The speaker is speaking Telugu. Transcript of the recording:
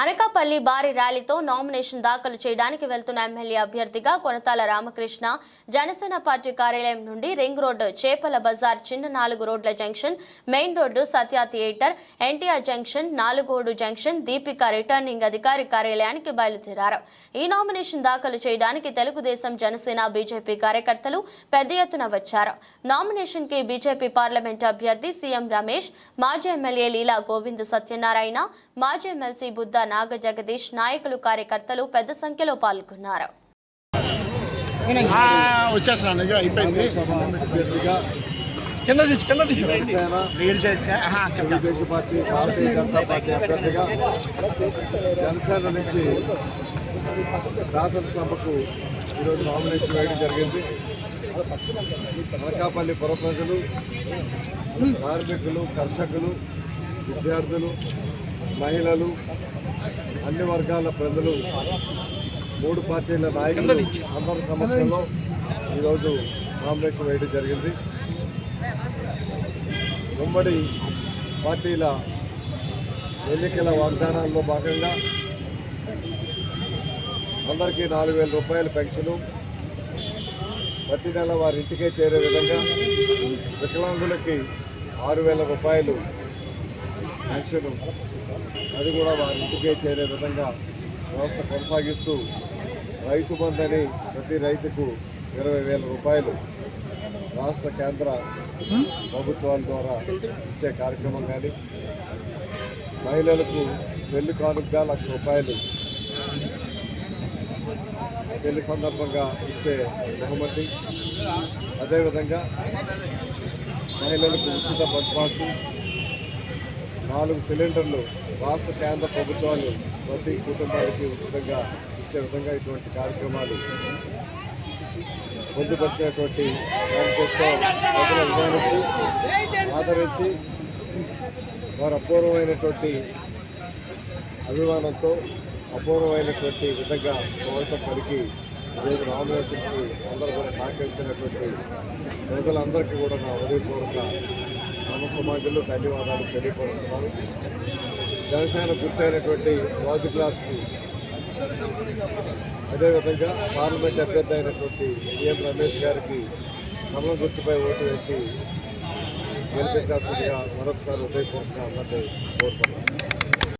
అనకాపల్లి భారీ ర్యాలీతో నామినేషన్ దాఖలు చేయడానికి వెళ్తున్న ఎమ్మెల్యే అభ్యర్థిగా కొనతాల రామకృష్ణ జనసేన పార్టీ కార్యాలయం నుండి రింగ్ రోడ్డు చేపల బజార్ చిన్న నాలుగు రోడ్ల junction main road Satya theatre NTR junction నాలుగోడు junction Deepika returning అధికారి కార్యాలయానికి బయలుదేరారు. ఈ నామినేషన్ దాఖలు చేయడానికి తెలుగుదేశం జనసేన బీజేపీ కార్యకర్తలు పెద్ద ఎత్తున వచ్చారు. నామినేషన్కి బీజేపీ పార్లమెంట్ అభ్యర్థి సీఎం రమేష్ మాజీ ఎమ్మెల్యే లీలా గోవింద్ సత్యనారాయణ మాజీ ఎమ్మెల్సీ బుద్ధ నాగ జగదీష్ నాయకులు కార్యకర్తలు పెద్ద సంఖ్యలో పాల్గొన్నారు. ఆ, వచ్చేస్తున్నాను. ఇక అయిపోయింది. అభ్యర్థిగా కింద తెచ్చు కింద తెచ్చు జనసేన రీల్ చేసుకా ఆహా, అక్కడ కాదు. తెలుగుదేశం పార్టీ భారతీయ జనతా పార్టీ అభ్యర్థిగా జనసేన నుంచి శాసనసభకు ఈరోజు నామినేషన్ వేయడం జరిగింది. అనకాపల్లి పుర ప్రజలు కార్మికులు కర్షకులు విద్యార్థులు మహిళలు అన్ని వర్గాల ప్రజలు మూడు పార్టీల నాయకులు అందరి సమక్షంలో ఈరోజు నామినేషన్ వేయడం జరిగింది. ఉమ్మడి పార్టీల ఎన్నికల వాగ్దానాల్లో భాగంగా అందరికీ నాలుగు వేల రూపాయల పెన్షను ప్రతి నెల వారి ఇంటికే చేరే విధంగా వికలాంగులకి ఆరు వేల రూపాయలు పెన్షను అది కూడా వారి ఇంటికే చేరే విధంగా వ్యవస్థ కొనసాగిస్తూ రైతు బంధని ప్రతి రైతుకు ఇరవై వేల రూపాయలు రాష్ట్ర కేంద్ర ప్రభుత్వాల ద్వారా ఇచ్చే కార్యక్రమం కానీ మహిళలకు పెళ్ళి కానుకగా లక్ష రూపాయలు పెళ్ళి సందర్భంగా ఇచ్చే బహుమతి. అదేవిధంగా మహిళలకు ఉచిత బస్ పాసు నాలుగు సిలిండర్లు రాష్ట్ర కేంద్ర ప్రభుత్వాలు ప్రతి కుటుంబానికి ఉచితంగా ఇచ్చే విధంగా ఇటువంటి కార్యక్రమాలు పొందుపరిచినటువంటి మేనిఫెస్టో ప్రజలు అభిమానించి ఆదరించి వారు అపూర్వమైనటువంటి అభిమానంతో అపూర్వమైనటువంటి విధంగా స్వాగతం పలికి ఈరోజు నామినేషన్కి అందరూ కూడా సహకరించినటువంటి ప్రజలందరికీ కూడా నా హృదయపూర్వక నమ సమాజంలో ధన్యవాదాలు తెలియపరుస్తున్నాను జనసేన గుర్తైనటువంటి రాజు క్లాస్కి అదేవిధంగా పార్లమెంట్ అభ్యర్థి అయినటువంటి సీఎం రమేష్ గారికి కమలం గుర్తుపై ఓటు వేసి గెలిపించాల్సిందిగా మరొకసారి హృదయపూర్వక అందరినీ కోరుతున్నాను.